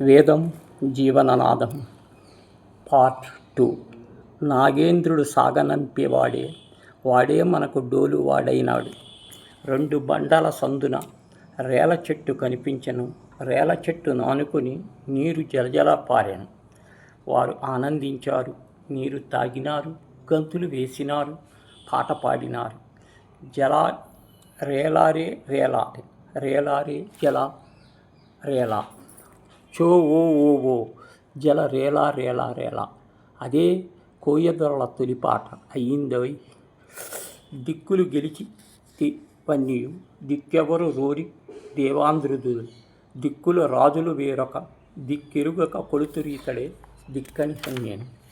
వేదం జీవననాదం. Part two. నాగేంద్రుడు సాగనంపేవాడే వాడే మనకు డోలు వాడైనాడు రెండు బండల సందున రేల చెట్టు కనిపించను. రేల చెట్టు నానుకొని నీరు జలజల పారాను. వారు ఆనందించారు. నీరు తాగినారు. గంతులు వేసినారు. పాట పాడినారు. జల రేలారే రేలారే రేలారే జల రేలా. చో ఓ ఓ ఓ. జల రేలా రేలా రేలా. అదే కోయదొరల తొలిపాట అయ్యిందోయ్. దిక్కులు గెలిచి తి- దిక్కెవరు రోరి దేవాంధ్రుదులు. దిక్కుల రాజులు వేరొక. దిక్కెరుగక కొలుతురీతడే దిక్కని సన్యను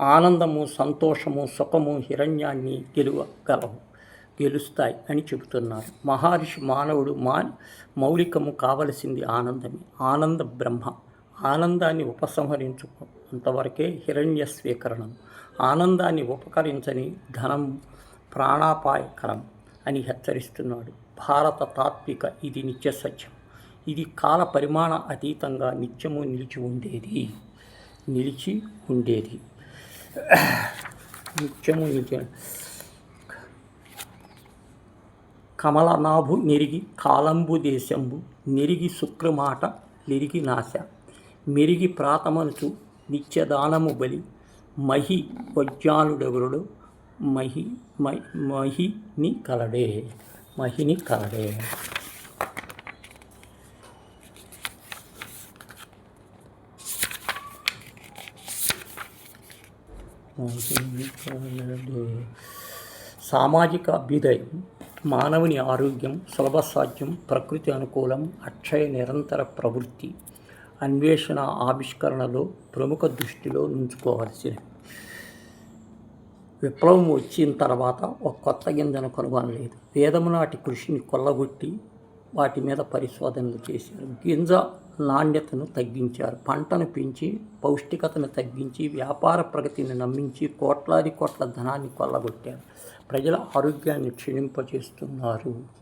ఆనందము సంతోషము సుఖము హిరణ్యాన్ని గెలువగలవు. గెలుస్తాయి అని చెబుతున్నారు. మహర్షి మానవుడు మా మౌలికము కావలసింది ఆనందమే. ఆనంద బ్రహ్మ. ఆనందాన్ని ఉపసంహరించుకో అంతవరకే హిరణ్య స్వీకరణం ఆనందాన్ని ఉపకరించని ధనం ప్రాణాపాయకరం అని హెచ్చరిస్తున్నాడు. భారత తాత్విక ఇది నిత్య సత్యం. ఇది కాల పరిమాణ అతీతంగా నిత్యము నిలిచి ఉండేది. నిలిచి ఉండేది. నిత్యము నిలిచి కమలనాభు నెరిగి కాలంబు దేశంబు నిరిగి శుక్రమాట లిరిగి నాశ మెరిగి ప్రాతమనుచు నిత్యదానము బలి మహి వజ్ఞానుడెవరుడు మహి మహి మహిని కలడే మహిని కలడే. మహిని కలడే. సామాజిక అభ్యుదయం మానవుని ఆరోగ్యం సులభ సాధ్యం ప్రకృతి అనుకూలం అక్షయ నిరంతర ప్రవృత్తి అన్వేషణ ఆవిష్కరణలో ప్రముఖ దృష్టిలో ఉంచుకోవాల్సినవి విప్లవం వచ్చిన తర్వాత ఒక కొత్త గింజను కనుగొనలేదు. వేదము నాటి కృషిని కొల్లగొట్టి వాటి మీద పరిశోధనలు చేశారు. గింజ నాణ్యతను తగ్గించారు. పంటను పెంచి పౌష్టికతను తగ్గించి వ్యాపార ప్రగతిని నమ్మించి కోట్లాది కోట్ల ధనాన్ని కొల్లగొట్టారు. ప్రజల ఆరోగ్యాన్ని క్షీణింపజేస్తున్నారు.